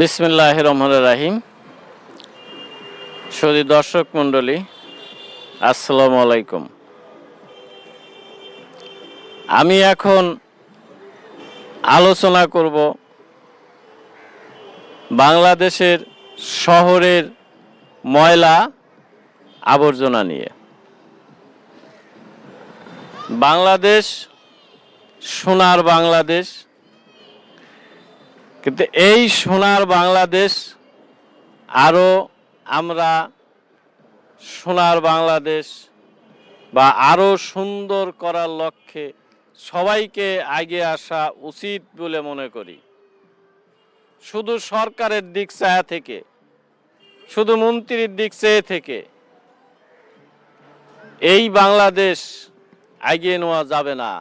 বিসমিল্লাহ রহমান রাহিম। সদি দর্শক মণ্ডলী, আসসালামু আলাইকুম। আমি এখন আলোচনা করব বাংলাদেশের শহরের ময়লা আবর্জনা নিয়ে। বাংলাদেশ, সোনার বাংলাদেশ কিন্তু এই সোনার বাংলাদেশ আরও আমরা সোনার বাংলাদেশ বা আরও সুন্দর করার লক্ষ্যে সবাইকে আগে আসা উচিত বলে মনে করি। শুধু সরকারের দিক চায়া থেকে, শুধু মন্ত্রীর দিক চেয়ে থেকে এই বাংলাদেশ এগিয়ে নেওয়া যাবে না।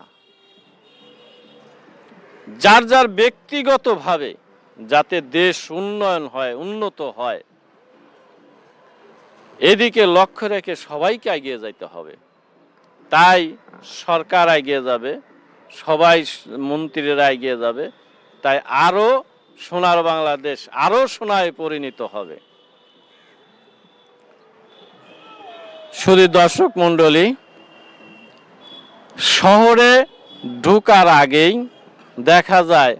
যার যার ব্যক্তিগতভাবে যাতে দেশ উন্নয়ন হয়, উন্নত হয়, এদিকে লক্ষ্য রেখে সবাইকে এগিয়ে যাইতে হবে। তাই সরকার এগিয়ে যাবে, সবাই মন্ত্রীরা এগিয়ে যাবে, তাই আরও সোনার বাংলাদেশ আরও সোনায় পরিণত হবে। শুধু দর্শক মণ্ডলী, শহরে ঢুকার আগেই দেখা যায়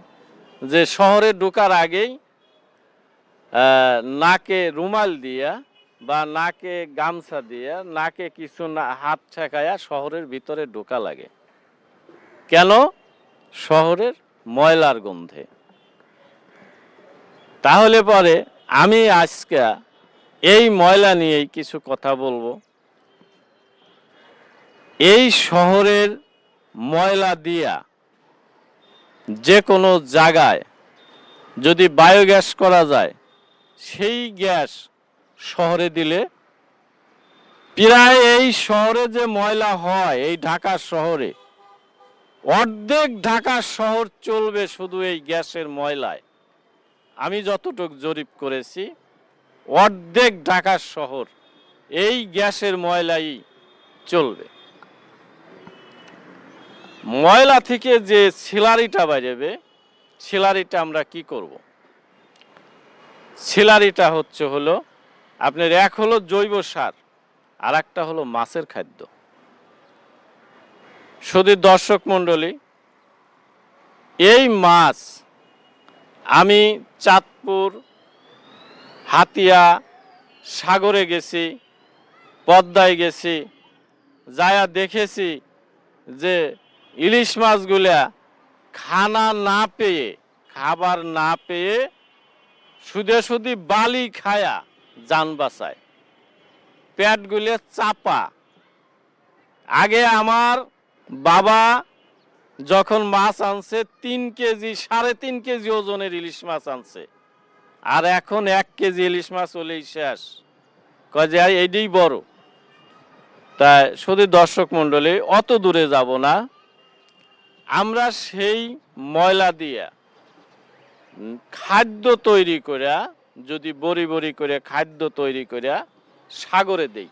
যে শহরে ঢোকার আগেই নাকে রুমাল দিয়া বা নাকে গামছা দিয়া, নাকে কিছু না, হাত ঠেকায়া শহরের ভিতরে ঢোকা লাগে। কেন? শহরের ময়লার গন্ধে। তাহলে পরে আমি আজকে এই ময়লা নিয়েই কিছু কথা বলব। এই শহরের ময়লা দিয়া যে কোনো জায়গায় যদি বায়োগ্যাস করা যায়, সেই গ্যাস শহরে দিলে প্রায় এই শহরে যে ময়লা হয়, এই ঢাকা শহরে, অর্ধেক ঢাকা শহর চলবে শুধু এই গ্যাসের ময়লায়। আমি যতটুক জরিপ করেছি, অর্ধেক ঢাকা শহর এই গ্যাসের ময়লাই চলবে। ময়লা থেকে যে ছিলারিটা বেরোবে ছিলারিটা আমরা কি করব? ছিলারিটা হচ্ছে হলো, আপনার এক হলো জৈব সার, আর একটা হলো মাছের খাদ্য। শুধু দর্শক মণ্ডলী, এই মাছ আমি চাঁদপুর, হাতিয়া, সাগরে গেছি, পদ্মায় গেছি, যায়া দেখেছি যে ইলিশ মাছগুলা খানা না পেয়ে, খাবার না পেয়ে সুদে সুদি বালি খায়া যান বাঁচায়। পেটগুলো চাপা। আগে আমার বাবা যখন মাছ আনছে, তিন কেজি, সাড়ে তিন কেজি ওজনের ইলিশ মাছ আনছে। আর এখন এক কেজি ইলিশ মাছ হলেই শেষ। যে এইটাই বড়। তাই শুধু দর্শক মণ্ডলী, অত দূরে যাব না। আমরা সেই ময়লা দিয়া খাদ্য তৈরি করিয়া যদি বড়ি বড়ি করে খাদ্য তৈরি করিয়া সাগরে দেই।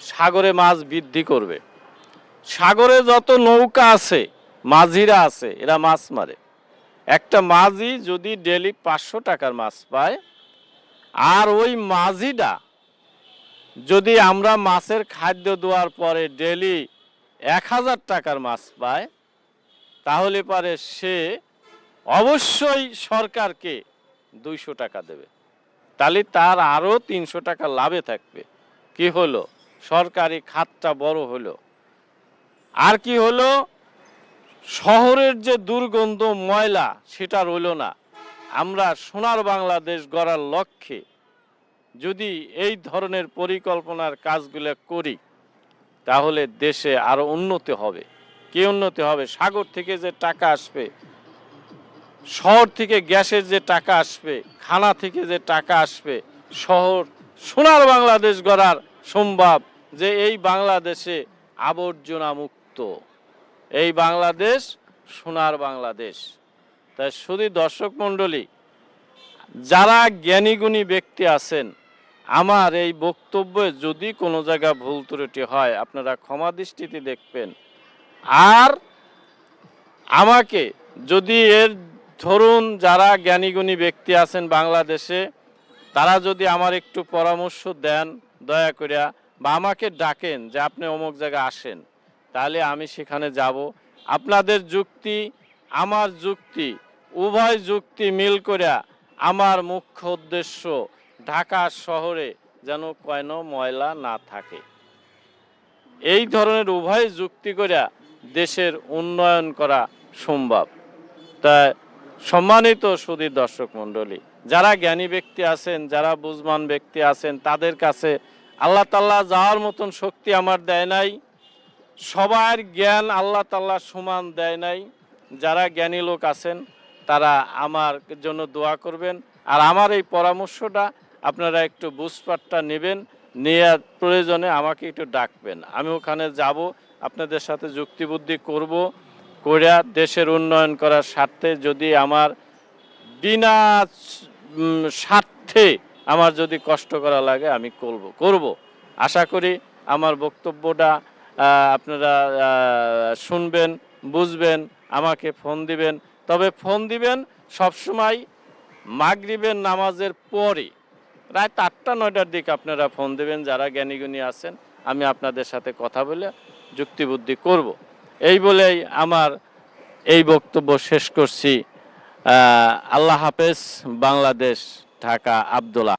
সাগরে মাছ বৃদ্ধি করবে। সাগরে যত নৌকা আছে, মাঝিরা আছে, এরা মাছ মারে। একটা মাঝি যদি ডেলি পাঁচশো টাকার মাছ পায়, আর ওই মাঝিটা যদি আমরা মাছের খাদ্য দেওয়ার পরে ডেলি এক হাজার টাকার মাছ পায়, তাহলে পারে সে অবশ্যই সরকারকে দুইশো টাকা দেবে। তাহলে তার আরও তিনশো টাকা লাভে থাকবে। কি হলো? সরকারি খাতটা বড় হলো। আর কি হলো? শহরের যে দুর্গন্ধ ময়লা, সেটা রইল না। আমরা সোনার বাংলাদেশ গড়ার লক্ষ্যে যদি এই ধরনের পরিকল্পনার কাজগুলো করি তাহলে দেশে আরও উন্নতি হবে। কি উন্নতি হবে? সাগর থেকে যে টাকা আসবে, শহর থেকে গ্যাসের যে টাকা আসবে, খানা থেকে যে টাকা আসবে, শহর সোনার বাংলাদেশ গড়ার সম্ভব যে এই বাংলাদেশে আবর্জনা মুক্ত। এই বাংলাদেশ সোনার বাংলাদেশ। তাই শুধু দর্শক মণ্ডলী, যারা জ্ঞানীগুণী ব্যক্তি আছেন আমার এই বক্তব্যে যদি কোনো জায়গা ভুল ত্রুটি হয়, আপনারা ক্ষমা দৃষ্টিতে দেখবেন। আর আমাকে যদি এর ধরুন যারা জ্ঞানীগুণী ব্যক্তি আছেন বাংলাদেশে, তারা যদি আমার একটু পরামর্শ দেন, দয়া করিয়া, বা আমাকে ডাকেন যে আপনি অমুক জায়গায় আসেন, তাহলে আমি সেখানে যাব। আপনাদের যুক্তি, আমার যুক্তি, উভয় যুক্তি মিল করিয়া আমার মুখ্য উদ্দেশ্য ঢাকা শহরে যেন কয়ন ময়লা না থাকে। এই ধরনের উভয় যুক্তি করিয়া দেশের উন্নয়ন করা সম্ভব। তাই সম্মানিত সুদী দর্শক মণ্ডলী, যারা জ্ঞানী ব্যক্তি আছেন, যারা বুঝমান ব্যক্তি আছেন, তাদের কাছে আল্লাহ তাল্লাহ যাওয়ার মতন শক্তি আমার দেয় নাই। সবার জ্ঞান আল্লাহ তাল্লাহ সমান দেয় নাই। যারা জ্ঞানী লোক আছেন, তারা আমার জন্য দোয়া করবেন। আর আমার এই পরামর্শটা আপনারা একটু বুঝপাটটা নেবেন, নিয়ে প্রয়োজনে আমাকে একটু ডাকবেন। আমি ওখানে যাব, আপনাদের সাথে যুক্তিবুদ্ধি করব করিয়া দেশের উন্নয়ন করার স্বার্থে যদি আমার বিনা স্বার্থে আমার যদি কষ্ট করা লাগে, আমি করব করব। আশা করি আমার বক্তব্যটা আপনারা শুনবেন, বুঝবেন, আমাকে ফোন দিবেন। তবে ফোন দিবেন সবসময় মাগরিবের নামাজের পরে। রাত আটটা, নয়টার দিকে আপনারা ফোন দেবেন, যারা জ্ঞানীগুণী আছেন, আমি আপনাদের সাথে কথা বলে যুক্তিবুদ্ধি করব। এই বলেই আমার এই বক্তব্য শেষ করছি। আল্লাহ হাফেজ, বাংলাদেশ, ঢাকা, আবদুল্লাহ।